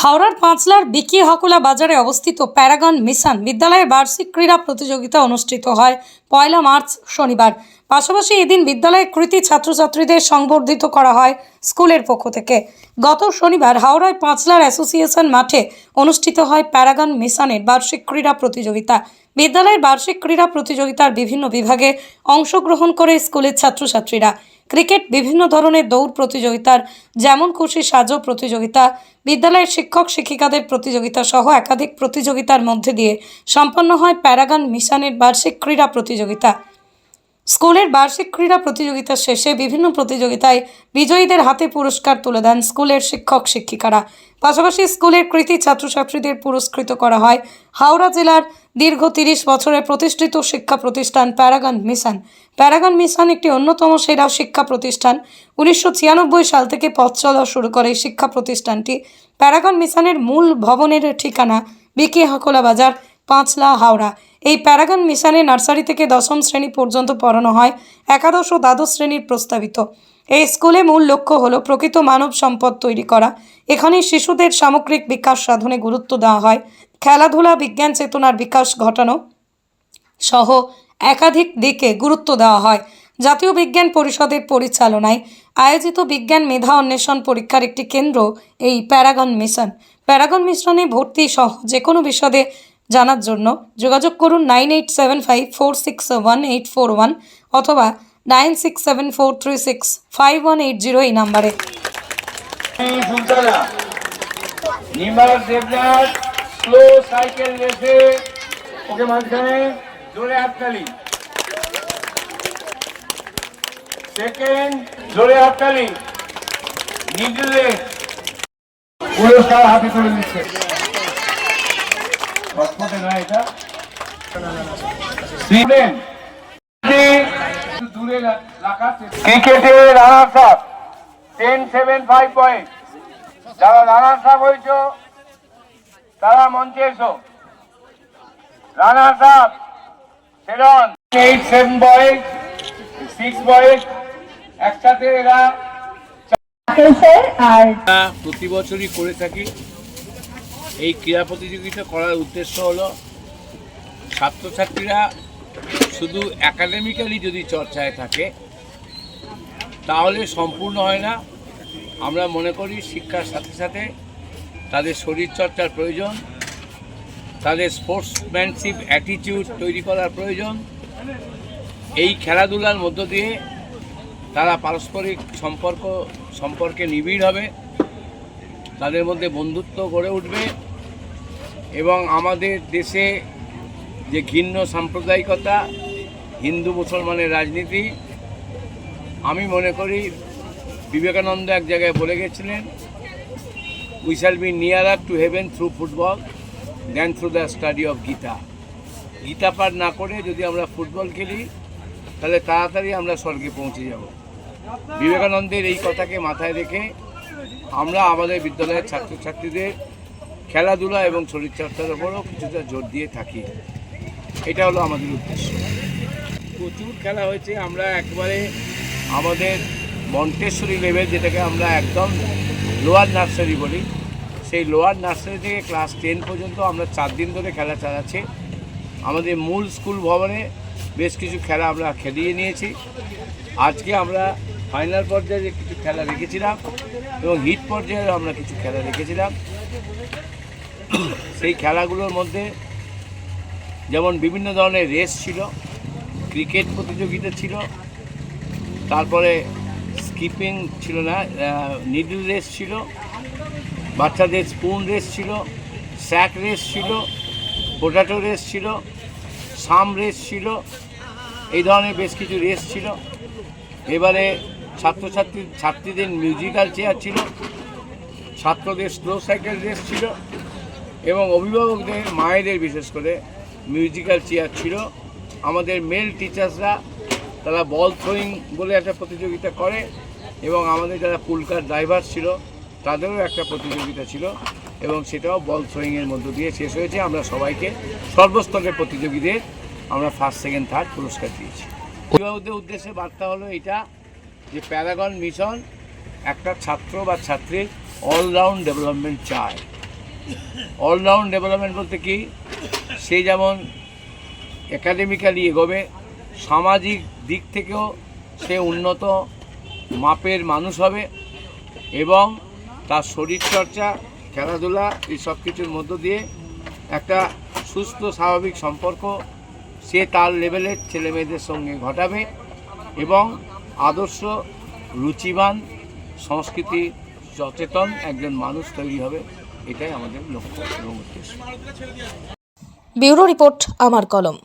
হাওড়ার পাঁচলার বিকি হকলা বাজারে অবস্থিত প্যারাগন মিশন বিদ্যালয়ের বার্ষিক ক্রীড়া প্রতিযোগিতা অনুষ্ঠিত হয় পয়লা মার্চ শনিবার। পাশাপাশি এদিন বিদ্যালয়ের কৃতি ছাত্রছাত্রীদের সংবর্ধিত করা হয় স্কুলের পক্ষ থেকে। গত শনিবার হাওড়ায় পাঁচলার অ্যাসোসিয়েশন মাঠে অনুষ্ঠিত হয় প্যারাগন মিশনের বার্ষিক ক্রীড়া প্রতিযোগিতা। বিদ্যালয়ের বার্ষিক ক্রীড়া প্রতিযোগিতার বিভিন্ন বিভাগে অংশগ্রহণ করে স্কুলের ছাত্রছাত্রীরা। ক্রিকেট বিভিন্ন ধরনের দৌড় প্রতিযোগিতার, যেমন খুশি সাজো প্রতিযোগিতা, বিদ্যালয়ের শিক্ষক শিক্ষিকাদের প্রতিযোগিতা সহ একাধিক প্রতিযোগিতার মধ্যে দিয়ে সম্পন্ন হয় প্যারাগান মিশানের বার্ষিক ক্রীড়া প্রতিযোগিতা। স্কুলের বার্ষিক ক্রীড়া প্রতিযোগিতা শেষে বিভিন্ন প্রতিযোগিতায় বিজয়ীদের হাতে পুরস্কার তুলে দেন স্কুলের শিক্ষক শিক্ষিকারা। পাশাপাশি স্কুলের কৃতি ছাত্রছাত্রীদের পুরস্কৃত করা হয় হাওড়া জেলার দীর্ঘ তিরিশ বছরের প্রতিষ্ঠিত শিক্ষা প্রতিষ্ঠান প্যারাগন মিশন। প্যারাগন মিশন একটি অন্যতম সেরা শিক্ষা প্রতিষ্ঠান। উনিশশো ছিয়ানব্বই সাল থেকে পথ চলা শুরু করে শিক্ষা প্রতিষ্ঠানটি। প্যারাগন মিশনের মূল ভবনের ঠিকানা বিকে হকলা বাজার, পাঁচলা, হাওড়া। এই প্যারাগন মিশনে নার্সারি থেকে দশম শ্রেণি পর্যন্ত পড়ানো হয়, একাদশ ও দ্বাদশ শ্রেণির প্রস্তাবিত। এই স্কুলে মূল লক্ষ্য হলো প্রকৃত মানব সম্পদ তৈরি করা। এখানে শিশুদের সামগ্রিক বিকাশ সাধনে গুরুত্ব দেওয়া হয়। খেলাধুলা, বিজ্ঞান চেতনার বিকাশ ঘটানো সহ একাধিক দিকে গুরুত্ব দেওয়া হয়। জাতীয় বিজ্ঞান পরিষদের পরিচালনায় আয়োজিত বিজ্ঞান মেধা অন্বেষণ পরীক্ষার একটি কেন্দ্র এই প্যারাগন মিশন। প্যারাগন মিশনে ভর্তি সহ যে কোনো বিশদে জানার জন্য যোগাযোগ করুন nine eight seven five four six one eight four one অথবা nine six seven four three six five one eight zero এই নাম্বারে। হটপটে না এটা? দূরে রাখার ক্রিকেটে runners up ten seven five point যারা রানার্স আপ হয়েছ তারা মঞ্চে এসো। Runners up সেরন eight seven boys six boys একসাথে এরা আর প্রতি বছরই করে থাকি। এই ক্রীড়া প্রতিযোগিতা করার উদ্দেশ্য হলো ছাত্রছাত্রীরা শুধু একাডেমিক্যালি যদি চর্চায় থাকে, তাহলে সম্পূর্ণ হয় না। আমরা মনে করি শিক্ষার সাথে সাথে তাদের শরীরচর্চার প্রয়োজন, তাদের স্পোর্টসম্যানশিপ অ্যাটিটিউড তৈরি করার প্রয়োজন। এই খেলাধুলার মধ্য দিয়ে তারা পারস্পরিক সম্পর্ক, সম্পর্কে নিবিড় হবে, তাদের মধ্যে বন্ধুত্ব গড়ে উঠবে। এবং আমাদের দেশে যে ঘিন্ন সাম্প্রদায়িকতা, হিন্দু মুসলমানের রাজনীতি, আমি মনে করি বিবেকানন্দ এক জায়গায় বলে গেছিলেন we shall be nearer to heaven through football than through the study of Gita Gita পাঠ না করে যদি আমরা ফুটবল খেলি, তাহলে তাড়াতাড়ি আমরা স্বর্গে পৌঁছে যাব। বিবেকানন্দের এই কথাকে মাথায় রেখে আমরা আমাদের বিদ্যালয়ের ছাত্রছাত্রীদের খেলাধুলা এবং শরীরচর্চার উপরও কিছুটা জোর দিয়ে থাকি। এটা হলো আমাদের উদ্দেশ্য। প্রচুর খেলা হয়েছে আমরা একবারে আমাদের মন্টেশ্বরী লেভেল যেটাকে আমরা একদম লোয়ার নার্সারি বলি সেই লোয়ার নার্সারি থেকে ক্লাস টেন পর্যন্ত আমরা চার দিন ধরে খেলা চালাচ্ছি। আমাদের মূল স্কুল ভবনে বেশ কিছু খেলা আমরা খেলিয়ে নিয়েছি। আজকে আমরা ফাইনাল পর্যায়ে কিছু খেলা রেখেছিলাম এবং হিট পর্যায়ে আমরা কিছু খেলা রেখেছিলাম সেই খেলাগুলোর মধ্যে যেমন বিভিন্ন ধরনের রেস ছিল, ক্রিকেট প্রতিযোগিতা ছিল, তারপরে স্কিপিং ছিল না নিডল রেস ছিল, বাচ্চাদের স্পুন রেস ছিল, স্যাক রেস ছিল, পোটাটো রেস ছিল, সাম রেস ছিল, এই ধরনের বেশ কিছু রেস ছিল। এবারে ছাত্রছাত্রী, ছাত্রীদের মিউজিক্যাল চেয়ার ছিল, ছাত্রদের স্লো সাইকেল রেস ছিল এবং অভিভাবকদের, মায়েদের বিশেষ করে মিউজিক্যাল চেয়ার ছিল। আমাদের মেল টিচার্সরা তারা বল থ্রোয়িং বলে একটা প্রতিযোগিতা করে এবং আমাদের যারা পুলকার ড্রাইভার ছিল, তাদেরও একটা প্রতিযোগিতা ছিল এবং সেটাও বল থ্রোয়িংয়ের মধ্য দিয়ে শেষ হয়েছে। আমরা সবাইকে সর্বস্তরের প্রতিযোগীদের আমরা ফার্স্ট সেকেন্ড থার্ড পুরস্কার দিয়েছি। অভিভাবকদের উদ্দেশ্যে বার্তা হলো এটা যে প্যারাগন মিশন একটা ছাত্র বা ছাত্রীর অলরাউন্ড ডেভেলপমেন্ট চায়। অলরাউন্ড ডেভেলপমেন্ট বলতে কি? সে যেমন একাডেমিক্যালি এগোবে, সামাজিক দিক থেকেও সে উন্নত মাপের মানুষ হবে এবং তার শরীরচর্চা খেলাধুলা, এই সব কিছুর মধ্য দিয়ে একটা সুস্থ, স্বাভাবিক সম্পর্ক সে তার লেভেলের ছেলেমেয়েদের সঙ্গে ঘটাবে এবং আদর্শ, রুচিবান, সংস্কৃতি সচেতন একজন মানুষ তৈরি হবে। এটাই আমাদের লক্ষ্য এবং উদ্দেশ্য। ব্যুরো রিপোর্ট আমার কলম।